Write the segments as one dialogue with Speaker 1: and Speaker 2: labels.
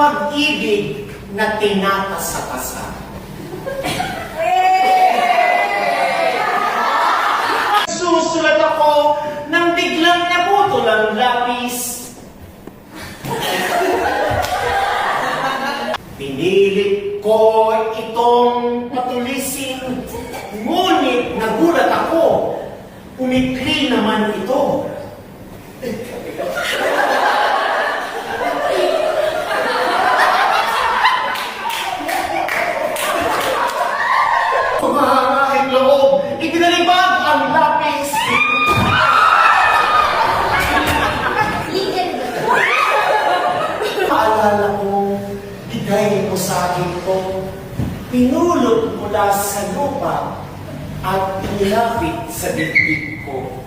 Speaker 1: pag-ibig na tinatasakasa. Susulat ako nang biglang naputol ang lapis. Pinilit ko itong patulisin, ngunit nagulat ako. Umikli naman ito. ibinigay mo sa akin ko, pinulot mula sa lupa at inilapit sa dibdib ko.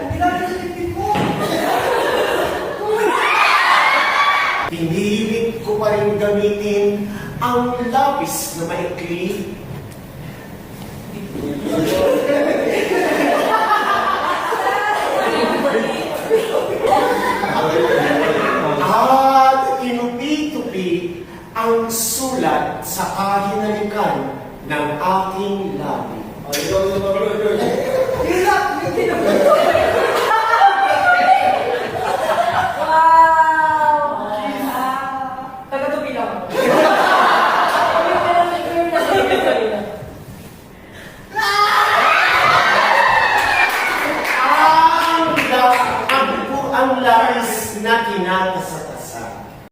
Speaker 2: Oh sa dibdib ko!
Speaker 1: Pinilit ko pa rin gamitin ang lapis na maikli. at inupi-tupi ang sulat sa kahinalikan ng aking labi. Ay,
Speaker 2: ito, ito, ito, ito, ito. Relax, hindi na
Speaker 1: ang lakas na kinakasapan.